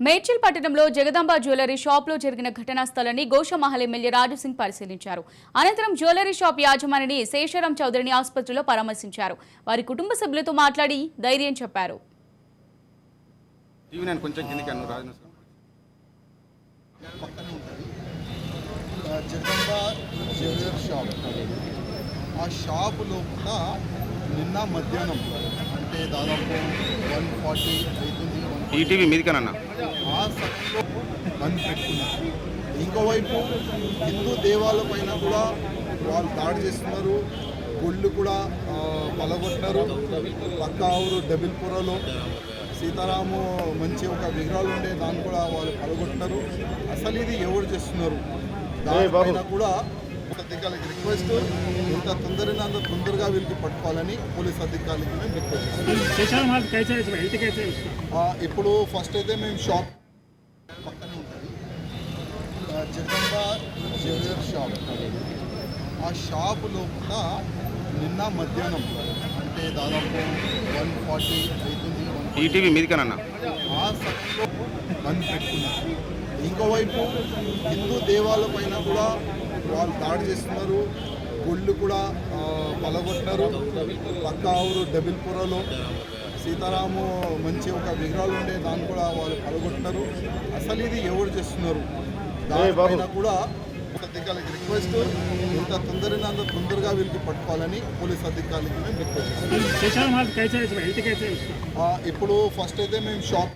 మేడ్చల్ పట్టణంలో జగదాంబ జ్యువెలరీ షాప్లో జరిగిన ఘటనా స్థలాన్ని గోషమహల్ ఎమ్మెల్యే రాజు సింగ్ పరిశీలించారు. అనంతరం జ్యువెలరీ షాప్ యాజమానిని శేషారాం చౌదరిని ఆసుపత్రిలో పరామర్శించారు. వారి కుటుంబ సభ్యులతో మాట్లాడి ధైర్యం చెప్పారు. టీవీ నేను కొంచెం కిందికి అన్ను రాజు పక్కనే ఉంటుంది ఆ, జగదంబ జ్యువెలర్ షాప్. ఆ షాప్ లోపల నిన్న మధ్యాహ్నం అంటే దాదాపు వన్ ఫార్టీ అవుతుంది ఈ టీవీ మీదికనన్నా బంద్ పెట్టుకున్నారు. ఇంకోవైపు హిందూ దేవాల పైన కూడా వాళ్ళు దాడి చేస్తున్నారు. గుళ్ళు కూడా పలగొట్టారు. పక్క ఊరు డబిల్పురలో. సీతారాము మంచి ఒక విగ్రహాలు ఉండే దాన్ని కూడా వాళ్ళు పలగొట్టారు. అసలు ఇది ఎవరు చేస్తున్నారు? దానిపైన కూడా ఒక అధికారులకి రిక్వెస్ట్ ఇంత తొందరగా అంత తొందరగా వీళ్ళకి పట్టుకోవాలని పోలీస్ అధికారులకి మేము రిక్వెస్ట్ ఇప్పుడు ఫస్ట్ అయితే మేము షాప్ పక్కనే ఉంటుంది. ఆ, జగదంబ జ్యువెలర్ షాప్. ఆ షాప్ లోపల నిన్న మధ్యాహ్నం అంటే దాదాపు వన్ ఫార్టీ అవుతుంది ఈ టీవీ మీదికనన్నా? ఆ సమయంలో బంద్ పెట్టుకున్నారు. ఇంకోవైపు హిందూ దేవాలయ పైన కూడా వాళ్ళు దాడి చేస్తున్నారు. గుళ్ళు కూడా పలగొట్టినారు. పక్క ఊరు డబిల్పురలో. సీతారాము మంచి ఒక విగ్రహాలు ఉండే దాన్ని కూడా వాళ్ళు పడగొట్టినారు. అసలు ఇది ఎవరు చేస్తున్నారు? దానిపైన కూడా అధికారులకి రిక్వెస్ట్ ఇంత తొందరగా అంత తొందరగా వీళ్ళకి పట్టుకోవాలని పోలీస్ అధికారులకి రిక్వెస్ట్ ఇప్పుడు ఫస్ట్ అయితే మేము షాప్